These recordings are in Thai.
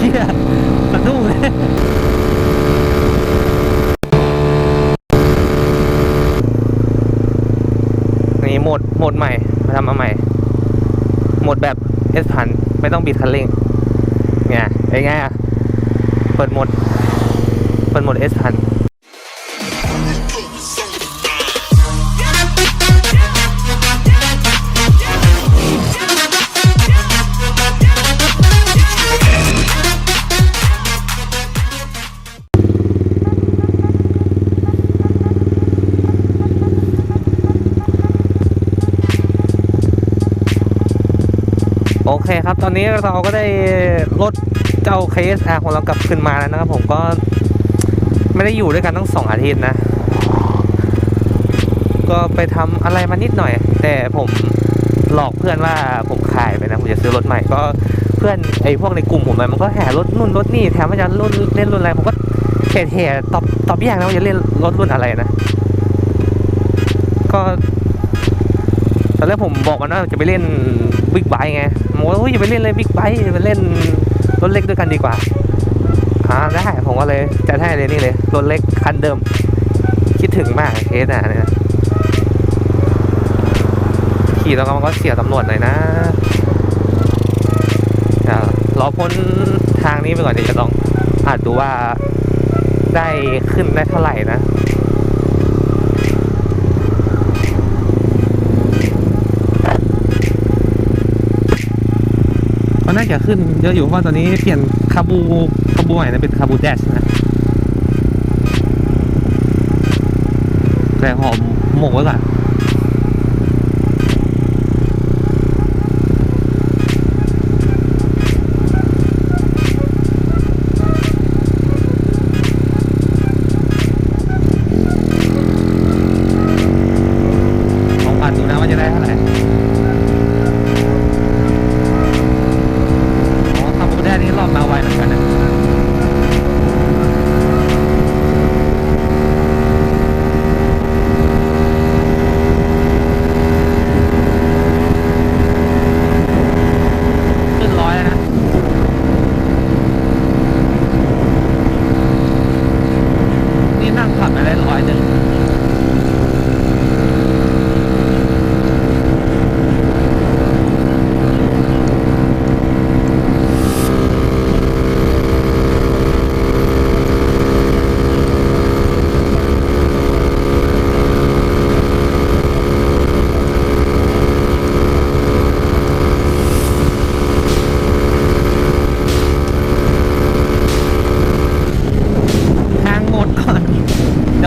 เชี่ยสะดุ้งเลยนี่โหมดโหมดใหม่ มาทำมาใหม่ โหมดแบบเอสพันไม่ต้องบิดคันเร่งเนี่ยเป็นไงอะ เปิดโหมด เปิดโหมดเอสพัน ตอนนี้เราก็ได้รถเจ้า KSR ของเรากลับขึ้นมาแล้วนะครับผมก็ไม่ได้อยู่ด้วยกันตั้งสองอาทิตย์นะ ก็ไปทำอะไรมานิดหน่อย แต่ผมหลอกเพื่อนว่าผมขายไปนะผมจะซื้อรถใหม่ก็เพื่อนไอ้พวกในกลุ่มผมมันก็แห่รถนู่นรถนี่แถมว่าจะรุ่นเล่นรุ่นอะไรผมก็เท่ๆตอบตอบแยกนะว่าจะเล่นรถรุ่นอะไรนะ ก็ แรกผมบอกมันว่าจะไปเล่นบิ๊กไบค์ไงผมว่าเฮ้ยอย่าไปเล่นเลยบิ๊กไบค์ไปเล่นรถเล็กด้วยกันดีกว่าอ่าได้ผมก็เลยจะให้เลยนี่เลยรถเล็กคันเดิม คิดถึงมากเคสอะเนี่ยขี่แล้วก็มันก็เสียตำรวจหน่อยนะรอพ้นทางนี้ไปก่อนเดี๋ยวจะลองอานดูว่าได้ขึ้นได้เท่าไหร่นะ มัน่าจะขึ้นเยอะอยู่เพราะว่าตอนนี้เปลี่ยนคาบูคาบูใหม่นะเป็นคาบูแดชนะแต่หอมหมกไว้ก่อน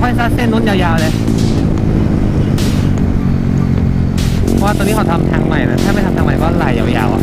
ยวค่อยซัดเส้นนู้นยาวๆเลยเพราะว่าตอนนี้เขาทำทางใหม่นะถ้าไม่ทำทางใหม่ก็ไหลยาวๆอะ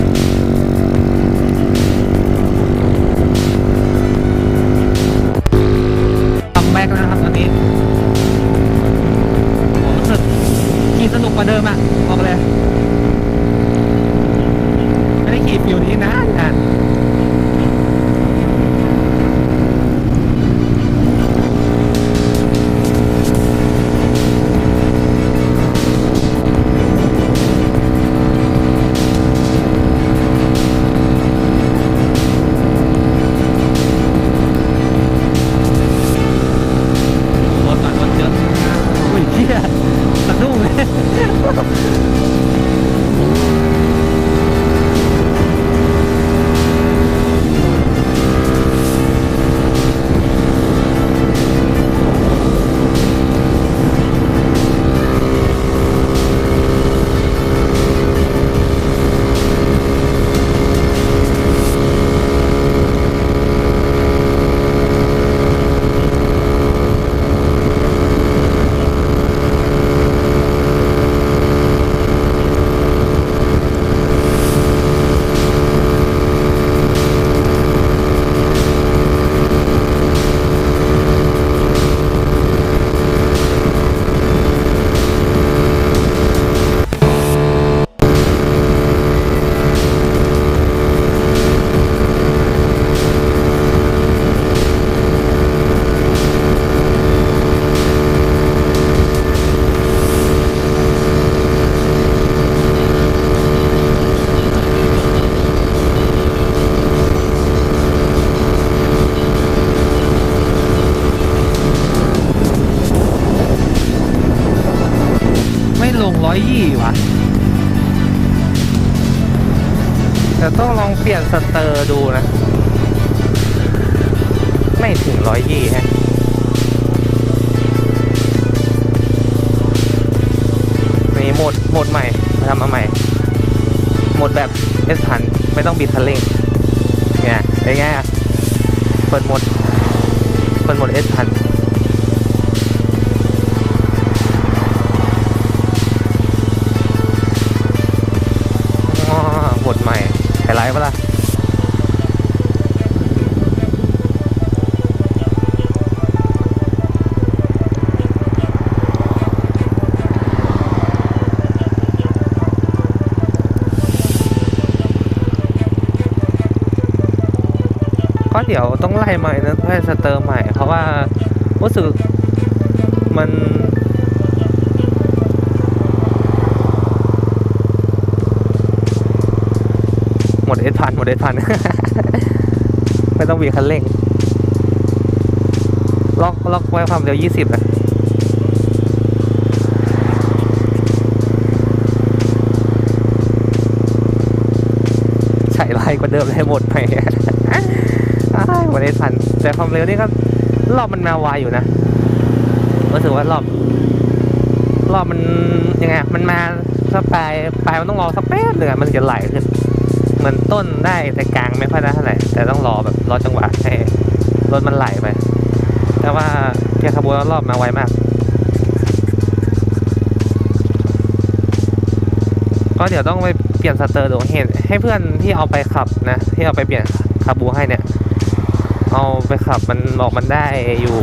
ต้องลองเปลี่ยนสเตอร์ดูนะ ไม่ถึงร้อยยี่ฮะนี่โหมดโหมดใหม่มาทำมาใหม่ โหมดแบบเอสพันไม่ต้องบิดคันเร่งเนี่ยเป็นไงเปิดโหมด เปิดโหมดเอสพัน ก็เดี๋ยวต้องไล่ใหม่นะเพื่อสเตอร์ใหม่ เพราะว่ารู้สึกมันหมดเอสพันหมดเอสพันไม่ต้องบีคันเร่ง ล็อกล็อกไว้ความเร็วยี่สิบนะใส่ไล่กว่าเดิมเลยหมดไป อ้ายหมดเอสพัน แต่ความเร็วนี่ก็รอบมันมาไวอยู่นะรู้สึกว่ารอบ รอบมันยังไงมันมาสักปลายปลายมันต้องรอสักแป๊บหนึ่งอะมันจะไหลขึ้นเหมือนต้นได้แต่กลางไม่ค่อยได้เท่าไหร่แต่ต้องรอแบบรอจังหวะให้รถมันไหลไป แต่ว่าเกียร์คาร์บูรอบมาไวมากก็เดี๋ยวต้องไปเปลี่ยนสเตอร์ดูเห็นให้เพื่อนที่เอาไปขับนะ ที่เอาไปเปลี่ยนคาร์บูให้เนี่ย เอาไปขับมันบอกมันได้อยู่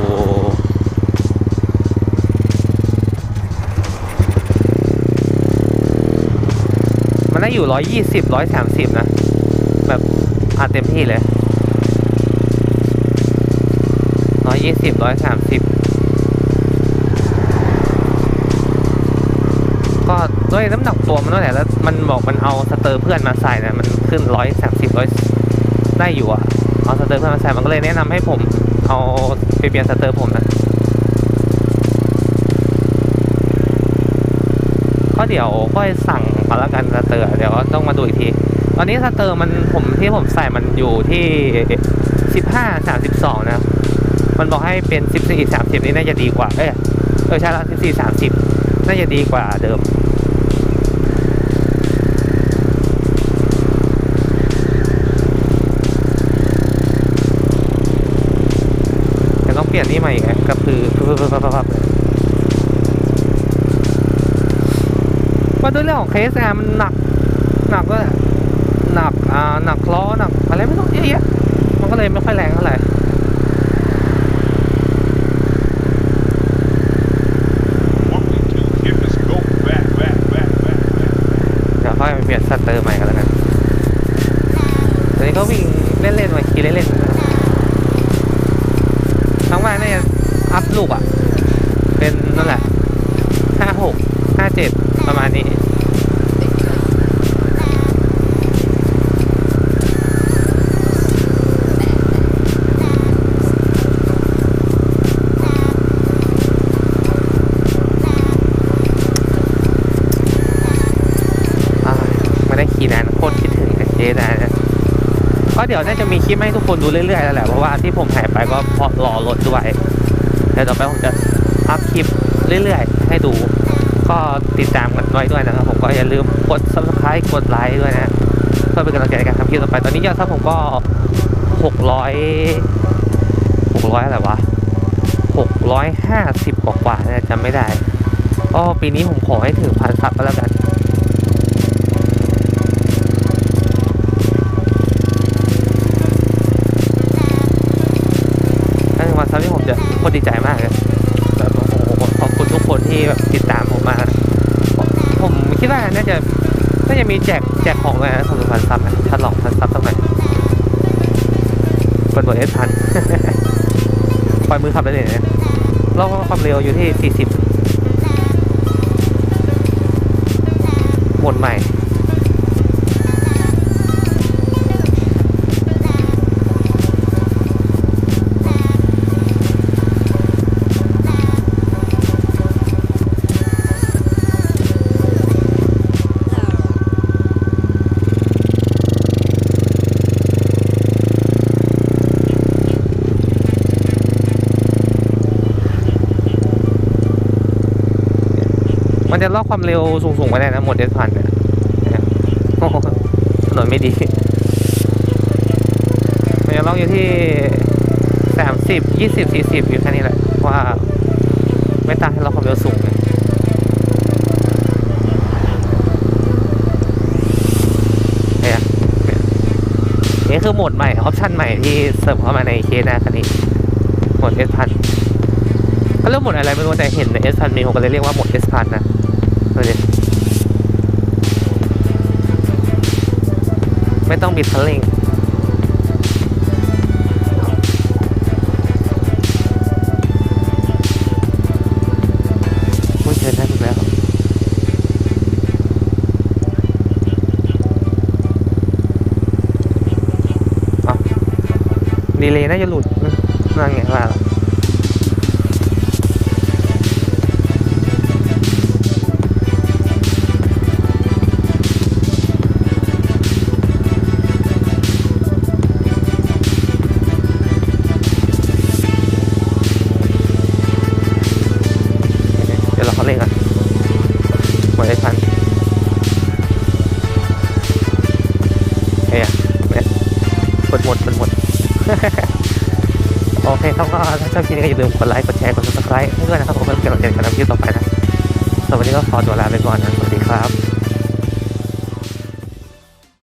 มันได้อยู่ร้อยยี่สิบร้อยสามสิบนะ แบบอัดเต็มที่เลยร้อยยี่สิบร้อยสามสิบก็ด้วยน้ำหนักตัวมันด้วยแหละแล้วมันบอกมันเอาสเตอร์เพื่อนมาใส่นะมันขึ้นร้อยสามสิบร้อย ได้อยู่อะเอาสเตอร์เพื่อนมาใส่มันก็เลยแนะนำให้ผม เอาไปเปลี่ยนสเตอร์ผมนะก็เดี๋ยวค่อยสั่งมาล้วกันสเตอร์เดี๋ยวต้องมาดูอีกที ตอนนี้สเตอร์มันผมที่ผมใส่มันอยู่ที่สิบห้าสามสิบสองนะมันบอกให้เป็นสิบสี่สามสิบนี่น่าจะดีกว่า เอยเออใช่แล้วสิบสี่สามสิบน่าจะดีกว่าเดิม ปลี่ยนนี่ใหม่อีกไงก็คือคือคือคือคือว่าด้วยเรื่องของเคสแอมันหนัก หนักก็หนักอ่าหนักล้อหนักอะไรไม่ต้องเยอะแยะมันก็เลยไม่ค่อยแรงเท่าไหร่เดี๋ยวค่อยไปเปลี่ยนสเตอร์ใหม่กันแล้วกันตอนนี้ก็วิ่งเล่นๆมาขี่เล่นๆนะครับทั้งวันเนี่ยอัพ ลูกอะ เป็นนั่นแหละห้าหกห้าเจ็ดประมาณนี้ไม่ได้ขี่นานโคตรคิดถึงเจ๊นะก็เดี๋ยวน่าจะมีคลิปให้ทุกคนดูเรื่อยๆแล้วแหละเพราะว่าที่ผมหายไปก็พราะรอรถด้วย เดี๋ยวต่อไปผมจะอัพคลิปเรื่อยๆ ให้ดู ก็ติดตามกันไว้ด้วยนะครับ ผมก็อย่าลืมกด subscribe กดไลค์ด้วยนะเพื่อเป็นกำลังใจในการทำคลิปต่อไปตอนนี้ยอดซับผมก็หกร้อยหกร้อยอะไรวะหกร้อยห้าสิบกว่าๆนะจำไม่ได้ก็ปีนี้ผมขอให้ถึงพันซับก็แล้วกันนั่น ตรดีใจมากเลยแบบโอ้โหขอบคุณทุกคนที่แบบติดตามผมมา ผมคิดว่าน่าจะน่าจะมีแจกแจกของเลยนะสำหรับพันซับนะถ้าลองพันซับสักหนเปิดบทเอสพันปล่อยมือขับได้เลยนะแล้วก็ความเร็วอยู่ที่ 40หมดใหม่ ความเร็วสูงๆไปได้นะหมดเอสพันเนี่ยเนี่ยถนนไม่ดีมันจะล็อกอยู่ที่สามสิบยี่สิบสี่สิบอยู่แค่นี้แหละว่า ไม่ต่างให้ล็อกความเร็วสูงเลยนี่ยนี่คือโหมดใหม่ ออปชั่นใหม่ที่เสริมเข้ามาในเคสนะคันนี้โหมดเอสพันเขาเรียกโหมดอะไรไม่รู้แต่เห็นในเอสพันมีผมก็เลยเรียกว่าโหมดเอสพันนะ ดูดิไม่ต้องบิดคันเร่งไม่เจอได้ถูกแล้วดีเลยน่าจะหลุดนะนั่นไงว่าล้ว ดหมดมันหมด โอเคครับก็ถ้าชอบคลิปนี้ก็อย่าลืมกดไลค์ กดแชร์ กด subscribe เพื่อนะครับผมเพื่อเป็นกำลังใจในการทำคลิปต่อไปนะสำหรับวันนี้ก็ขอตัวลาไปก่อนนะสวัสดีครับ